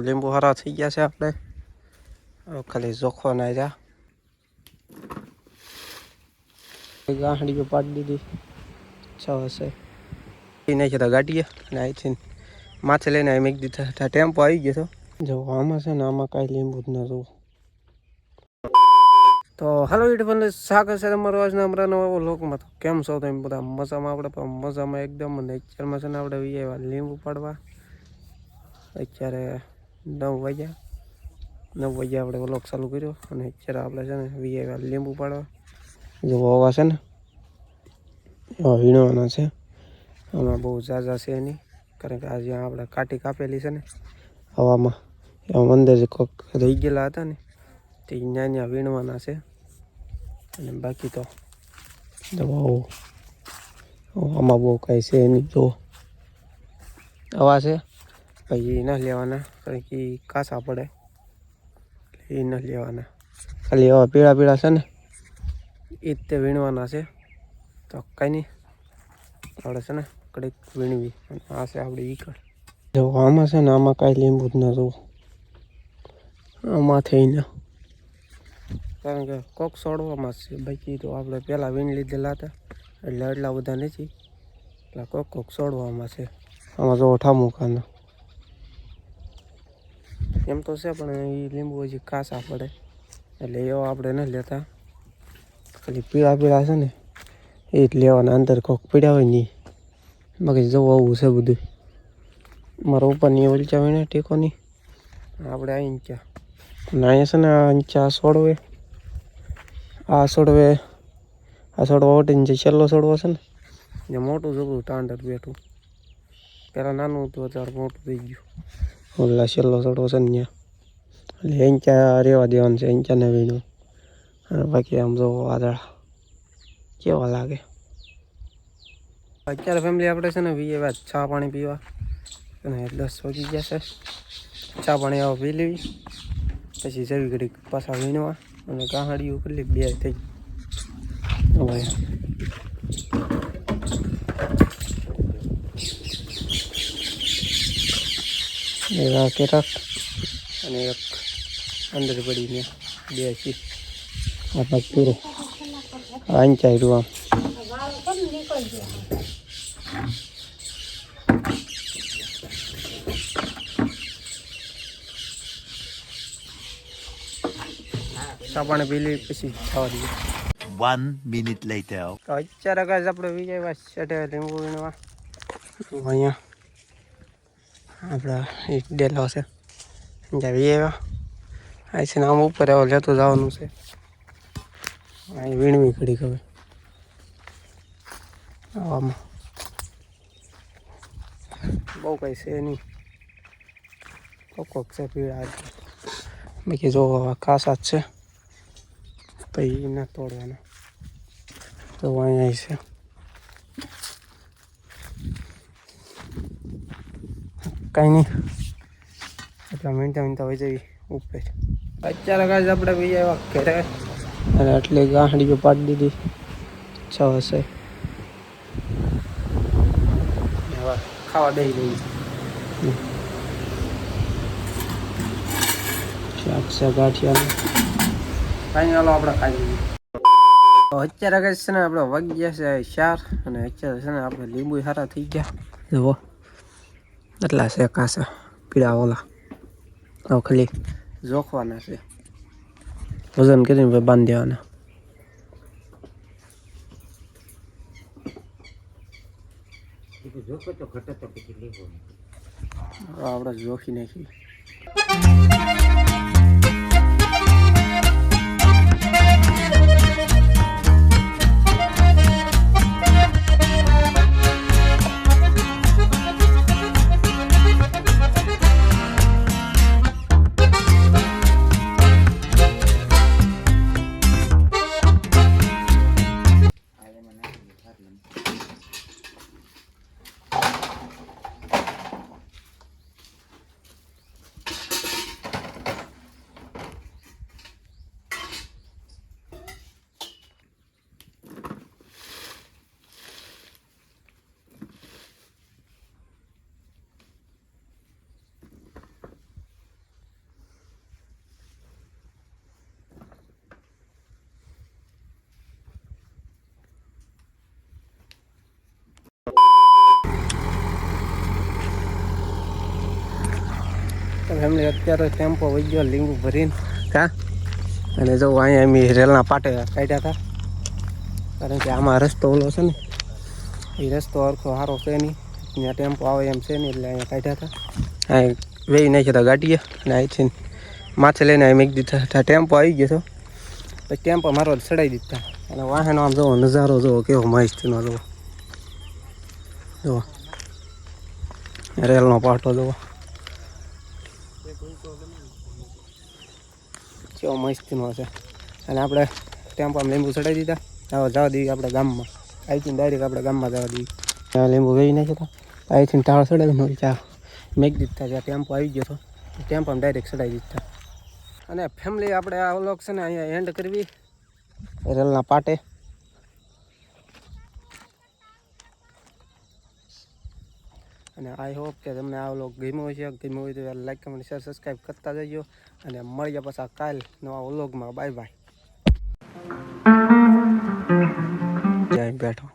લીંબુ હારા થઈ ગયા છે આપણે ખાલી જોખો ના જા ગાંઠડીઓ પાડી દીધી છ હશે નહીં જતા ગાડીએ અને અહીંથી માથે લઈને અહીં મૂકી દીધા ટેમ્પો આવી ગયો હતો જો આમાં છે ને આમાં કાંઈ લીંબુ જ ન જોવું તો હાલો યુટ્યુબ સ્વાગત છે તમારો આજના અમારા નવા લોકમાં તો કેમ છો તમે બધા? મજામાં આપણે પણ મજામાં એકદમ. નેચરમાં છે ને આપણે લીંબુ પાડવા અત્યારે નવ વાગ્યા. નવ વાગ્યા આપણે વ્લોગ ચાલુ કર્યો અને અત્યારે આપણે છે ને વીઆઈ લીંબુ પાડવા. જો હવા છે ને વીણવાના છે. આમાં બહુ ઝાઝા છે એની. કારણ કે આ જ્યાં આપણે કાટી કાપેલી છે ને, હવામાં, એમાં અંદર જે કોક રહી ગયેલા હતા ને, તે ત્યાં વીણવાના છે. અને બાકી તો આમાં બહુ કાંઈ છે નહીં. જો હવા છે પછી ના લેવાના. કારણ કે કાસા પડે. એ ન લેવાના. ખાલી એવા પીળા પીળા છે ને? એ જ તે વીણવાના છે. તો કાંઈ નહીં. આપણે છે ને? કડીક વીણવી. અને આ છે આપણે ઈકડ જો આમાં છે ને આમાં કાંઈ લીંબુ જ ન જોવું. આમાં થઈને. કારણ કે કોક સોડવામાં છે. બાકી તો આપણે પહેલાં વીણ લીધેલા હતા. એટલે એટલા બધા નથી. એટલે કોક કોક સોડવામાં છે. આમાં જો ઠામુકાના. એમ તો છે, પણ એ લીંબુ હજી કાસા પડે. એટલે એવો આપણે ન લેતા. ખાલી પીળા પીળા છે ને, એ જ લેવાના. અંદર કોક પીડ્યા હોય ને બાકી જવું આવું છે બધું. મારા ઉપરની ઓલચા વીણે ટેકોની. આપણે અહીં ક્યાં? અને અહીંયા છે ને, આ ઊંચા સોડવે. આ સોડવે, આ સોડવા ઓટીને જે છેલ્લો સોડવો છે ને, જે મોટું જોવું ટાંડર બેઠું. પહેલાં નાનું હતું, અત્યારે મોટું થઈ ગયું. ઓલા છેલ્લો છોડવો છે ને ત્યાં. એટલે ઊંચા રહેવા દેવાનું છે ઊંચાને વીણું. અને બાકી આમ જો વાદળા કેવા લાગે. અત્યારે ફેમિલી આપણે છે ને પીએ વાત ચા પાણી પીવા. અને દસ વાગી ગયા છે. ચા પાણી આવો પી લેવી. પછી જવી ઘડી પાછા વીણવા. અને ગાહડીઓ કેટલી બે થઈ. હવે એવા કેરાક અને એક અંદર પડીને બે છે આ ભાગ પૂરો આંચાઈ આમ ચા પાણી પી લઈ પછી ખાવા દઈએ One minute later. તો અત્યારે કાંઈ આપણે વિજય સેટે લીંબુ વીણવા તો અહીંયા આપણા એક ડેલો છે. જ્યાં વી આવ્યા? ને આમ ઉપર આવો, લેતો જવાનું છે. અહીં વીણવી ઘડી હવે. આવામાં બહુ કંઈ છે નહીં. કોક કોક છે પીળા બાકી જો કાસા જ છે. પછી ના તોડવાના. તો અહીંયા છે. કાંઈ નહીં. એટલા મિનતા મિનતા હોય જવી ઉપર. અત્યારે કાંઈ આપણે બી એવા ઘરે. અને એટલે ગાંઠડીઓ પાડી દીધી. છ હશે. ખાવા દઈ દઈ શાક છે ગાંઠિયાનું. કાંઈ હાલો આપણે ખાઈ લઈએ. અત્યારે કઈ છે ને આપણે વાગ્યા છે ચાર. અને અત્યારે છે ને આપણે લીંબુ સારા થઈ ગયા. જુઓ. એટલા છે કાસા પીળા ઓલા હવે ખાલી જોખવાના છે વજન કરીને બાંધી દેવાના આપણે જોખી નાખી ફેમિલી અત્યારે ટેમ્પો વહી ગયો, લીંબુ ભરીને. કા? અને જો અહીંયા એમ રેલના પાટે કાઢ્યા હતા. કારણ કે આમાં રસ્તો ઓલો છે ને, એ રસ્તો અરખો સારો છે નહીં. ત્યાં ટેમ્પો આવે એમ છે નહીં એટલે અહીંયા કાઢ્યા હતા. અહીં વેઈ નાખ્યા હતા ગાડીએ, અને અહીંથી માથે લઈને અહીં મૂકી દીધા ત્યાં ટેમ્પો આવી ગયો હતો પછી ટેમ્પો મારો ચડાવી દીધા અને વાહનો આમ જોવો, નજારો જોવો, કેવો મસ્તનો જોવો. જુઓ રેલનો પાટો જુઓ કેવો મસ્તીનો છે. અને આપણે ટેમ્પામાં લીંબુ ચડાવી દીધા. હવે જવા દઈએ આપણે ગામમાં. અહીંથી ડાયરેક્ટ આપણે ગામમાં જવા દઈએ. ત્યાં લીંબુ વેઈ નાખ્યો હતા. અહીંથી ટાળો ચડાવી મળી ત્યાં મેક દીધા જ્યાં ટેમ્પો આવી ગયો હતો ટેમ્પામાં ડાયરેક્ટ ચડાવી દીધા અને ફેમિલી આપણે આ વ્લોગ છે ને અહીંયા એન્ડ કરવી. રેલના પાટે. અને આઈ હોપ કે તમને આ વ્લોગ ગમ્યો છે ગમ્યો હોય તો લાઈક કમેન્ટ શેર સબસ્ક્રાઈબ કરતા જજો. અને મળીએ પાછા કાલ નવા વ્લોગમાં બાય બાય બેઠો.